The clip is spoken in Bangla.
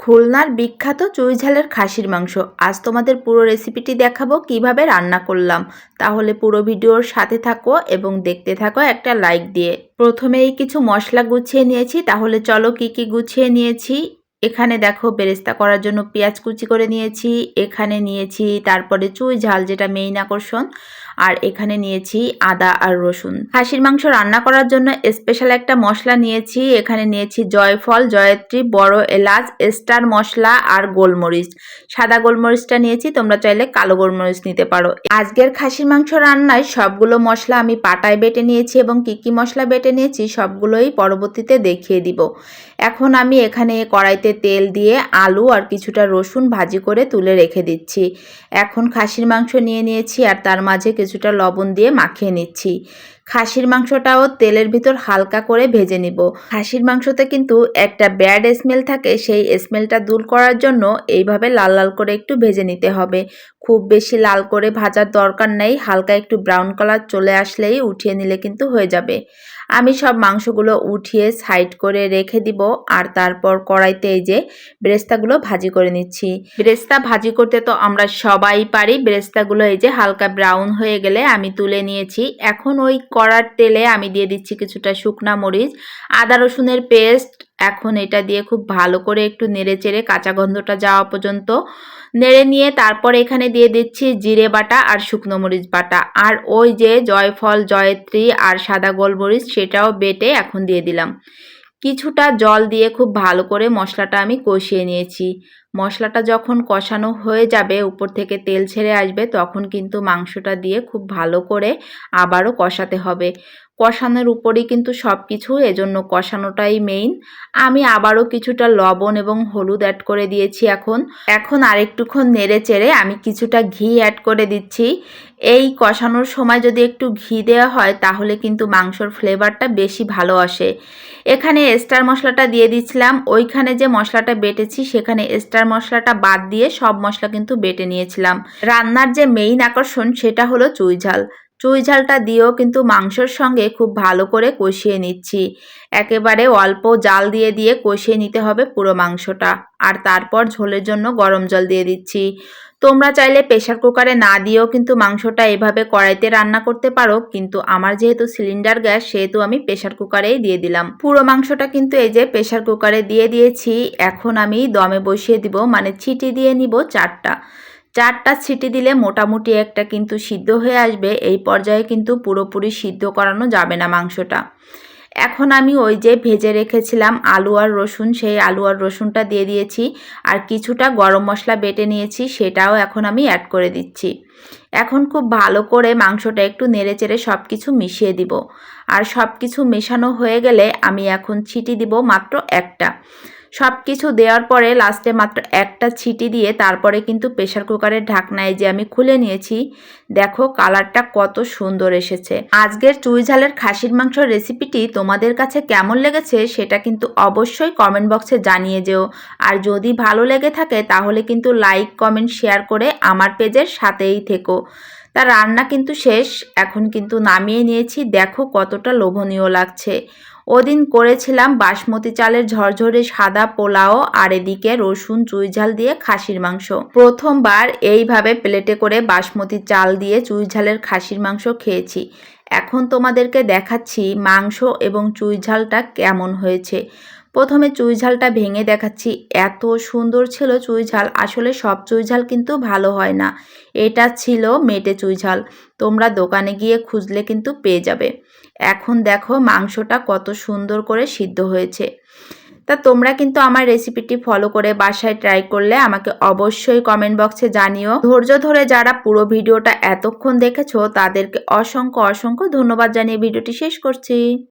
খুলনার বিখ্যাত চুইঝালের খাসির মাংস। আজ তোমাদের পুরো রেসিপিটি দেখাবো কীভাবে রান্না করলাম। তাহলে পুরো ভিডিওর সাথে থাকো এবং দেখতে থাকো একটা লাইক দিয়ে। প্রথমেই কিছু মশলা গুছিয়ে নিয়েছি, তাহলে চলো কি কি গুছিয়ে নিয়েছি? এখানে দেখো বেরেস্তা করার জন্য পেঁয়াজ কুচি করে নিয়েছি, এখানে নিয়েছি তারপরে চুই ঝাল যেটা মেইন আকর্ষণ, আর এখানে নিয়েছি আদা আর রসুন। খাসির মাংস রান্না করার জন্য স্পেশাল একটা মশলা নিয়েছি, এখানে নিয়েছি জয়ফল, জয়ত্রী, বড় এলাচ স্টার মশলা আর গোলমরিচ। সাদা গোলমরিচটা নিয়েছি, তোমরা চাইলে কালো গোলমরিচ নিতে পারো। আজকের খাসির মাংস রান্নায় সবগুলো মশলা আমি পাটায় বেটে নিয়েছি এবং কি কি মশলা বেটে নিয়েছি সবগুলোই পরবর্তীতে দেখিয়ে দিব। এখন আমি এখানে কড়াইতে তেল দিয়ে আলু আর কিছুটা রসুন ভাজি করে তুলে রেখে দিচ্ছি। এখন খাসির মাংস নিয়ে নিয়েছি আর তার মাঝে কিছুটা লবণ দিয়ে মাখিয়ে নিচ্ছি। খাসির মাংসটাও তেলের ভিতর হালকা করে ভেজে নিব। খাসির মাংসতে কিন্তু একটা ব্যাড স্মেল থাকে, সেই স্মেলটা দূর করার জন্য এইভাবে লাল লাল করে একটু ভেজে নিতে হবে। খুব বেশি লাল করে ভাজার দরকার নেই, হালকা একটু ব্রাউন কালার চলে আসলেই উঠিয়ে নিলে কিন্তু হয়ে যাবে। আমি সব মাংসগুলো উঠিয়ে সাইড করে রেখে দিব, আর তারপর কড়াইতে এই যে ব্রেস্তাগুলো ভাজি করে নিচ্ছি। ব্রেস্তা ভাজি করতে তো আমরা সবাই পারি, ব্রেস্তাগুলো এই যে হালকা ব্রাউন হয়ে গেলে আমি তুলে নিয়েছি। এখন ওই কড়ার তেলে আমি দিয়ে দিচ্ছি কিছুটা শুকনা মরিচ, আদা রসুনের পেস্ট, এখন এটা দিয়ে খুব ভালো করে একটু নেড়ে চেড়ে কাঁচা গন্ধটা যাওয়া পর্যন্ত নেড়ে নিয়ে তারপর এখানে দিয়ে দিচ্ছি জিরে বাটা আর শুকনো মরিচ বাটা। আর ওই যে জয়ফল, জয়ত্রী আর সাদা গোলমরিচ সেটাও বেটে এখন দিয়ে দিলাম। কিছুটা জল দিয়ে খুব ভালো করে মশলাটা আমি কষিয়ে নিয়েছি। মশলাটা যখন কষানো হয়ে যাবে, উপর থেকে তেল ছেড়ে আসবে, তখন কিন্তু মাংসটা দিয়ে খুব ভালো করে আবারও কষাতে হবে। কষানোর উপরেই কিন্তু সব কিছু এজন্য কষানোটাই মেইন আমি আবারও কিছুটা লবণ এবং হলুদ অ্যাড করে দিয়েছি এখন। এখন আরেকটুক্ষণ নেড়ে চেড়ে আমি কিছুটা ঘি অ্যাড করে দিচ্ছি। এই কষানোর সময় যদি একটু ঘি দেওয়া হয়, তাহলে কিন্তু মাংসর ফ্লেভারটা বেশি ভালো আসে। এখানে স্টার মশলাটা দিয়ে দিচ্ছিলাম। ওইখানে যে মশলাটা বেটেছি, সেখানে স্টার মশলাটা বাদ দিয়ে সব মশলা কিন্তু বেটে নিয়েছিলাম। রান্নার যে মেইন আকর্ষণ, সেটা হলো চুই ঝাল। চুই ঝালটা দিয়েও কিন্তু মাংসর সঙ্গে খুব ভালো করে কষিয়ে নিচ্ছি। একেবারে অল্প জাল দিয়ে দিয়ে কষিয়ে নিতে হবে পুরো মাংসটা। আর তারপর ঝোলের জন্য গরম জল দিয়ে দিচ্ছি। তোমরা চাইলে প্রেশার কুকারে না দিয়েও কিন্তু মাংসটা এভাবে কড়াইতে রান্না করতে পারো, কিন্তু আমার যেহেতু সিলিন্ডার গ্যাস, সেহেতু আমি প্রেশার কুকারেই দিয়ে দিলাম। পুরো মাংসটা কিন্তু এই যে প্রেশার কুকারে দিয়ে দিয়েছি, এখন আমি দমে বসিয়ে দিব মানে ছিটি দিয়ে নিব চারটা। চারটা ছিটি দিলে মোটামুটি একটা কিন্তু সিদ্ধ হয়ে আসবে, এই পর্যায়ে কিন্তু পুরোপুরি সিদ্ধ করানো যাবে না মাংসটা। এখন আমি ওই যে ভেজে রেখেছিলাম আলু আর রসুন, সেই আলু আর রসুনটা দিয়ে দিয়েছি আর কিছুটা গরম মশলা বেটে নিয়েছি, সেটাও এখন আমি অ্যাড করে দিচ্ছি। এখন খুব ভালো করে মাংসটা একটু নেড়ে চেড়ে সব কিছু মিশিয়ে দিব। আর সব কিছু মেশানো হয়ে গেলে আমি এখন ছিটি দিব মাত্র একটা। সব কিছু দেওয়ার পরে লাস্টে মাত্র একটা ছিটি দিয়ে তারপরে কিন্তু প্রেশার কুকারের ঢাকনায় যে আমি খুলে নিয়েছি, দেখো কালারটা কত সুন্দর এসেছে। আজকের চুই ঝালের খাসির মাংসর রেসিপিটি তোমাদের কাছে কেমন লেগেছে সেটা কিন্তু অবশ্যই কমেন্ট বক্সে জানিয়ে যেও। আর যদি ভালো লেগে থাকে তাহলে কিন্তু লাইক, কমেন্ট, শেয়ার করে আমার পেজের সাথেই থেকো। তার রান্না কিন্তু শেষ। এখন কিন্তু নামিয়ে নিয়েছি। দেখো কতটা লোভনীয় লাগছে। ওদিন করেছিলাম বাসমতি চালের ঝরঝরে সাদা পোলাও আর এদিকে রসুন চুই ঝাল দিয়ে খাসির মাংস। প্রথমবার এইভাবে প্লেটে করে বাসমতি চাল দিয়ে চুই ঝালের খাসির মাংস খেয়েছি। এখন তোমাদেরকে দেখাচ্ছি মাংস এবং চুই ঝালটা কেমন হয়েছে। প্রথমে চুই ঝালটা ভেঙে দেখাচ্ছি। এত সুন্দর ছিল চুই ঝাল। আসলে সব চুই ঝাল কিন্তু ভালো হয় না। এটা ছিল মেটে চুই ঝাল। তোমরা দোকানে গিয়ে খুঁজলে কিন্তু পেয়ে যাবে। এখন দেখো মাংসটা কত সুন্দর করে সিদ্ধ হয়েছে। তা তোমরা কিন্তু আমার রেসিপিটি ফলো করে বাসায় ট্রাই করলে আমাকে অবশ্যই কমেন্ট বক্সে জানিও। ধৈর্য ধরে যারা পুরো ভিডিওটা এতক্ষণ দেখেছ, তাদেরকে অসংখ্য অসংখ্য ধন্যবাদ জানিয়ে ভিডিওটি শেষ করছি।